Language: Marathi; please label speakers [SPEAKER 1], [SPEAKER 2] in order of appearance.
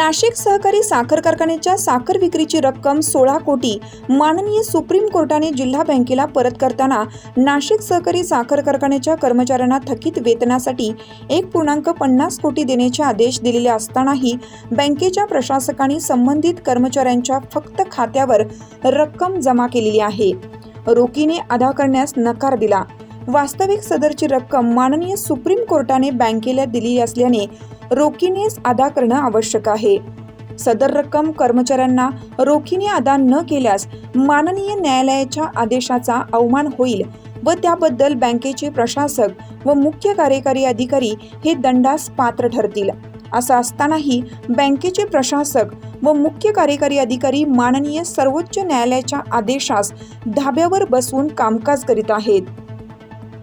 [SPEAKER 1] नाशिक सहकारी साखर कारखान्याच्या साखर विक्रीची रक्कम सोळा कोटी माननीय सुप्रीम कोर्टाने जिल्हा बँकेला परत करताना नाशिक सहकारी साखर कारखान्याच्या कर्मचाऱ्यांना थकीत वेतनासाठी एक पूर्णांक पन्नास कोटी देण्याचे आदेश दिलेले असतानाही बँकेच्या प्रशासकांनी संबंधित कर्मचाऱ्यांच्या फक्त खात्यावर रक्कम जमा केलेली आहे. रोखीने अदा करण्यास नकार दिला. वास्तविक सदरची रक्कम माननीय सुप्रीम कोर्टाने बँकेला दिली असल्याने रोखीनेच अदा करणं आवश्यक आहे. सदर रक्कम कर्मचाऱ्यांना रोखीने अदा न केल्यास माननीय न्यायालयाच्या आदेशाचा अवमान होईल व त्याबद्दल बँकेचे प्रशासक व मुख्य कार्यकारी अधिकारी हे दंडास पात्र ठरतील. असं असतानाही बँकेचे प्रशासक व मुख्य कार्यकारी अधिकारी माननीय सर्वोच्च न्यायालयाच्या आदेशास धाब्यावर बसून कामकाज करीत आहेत.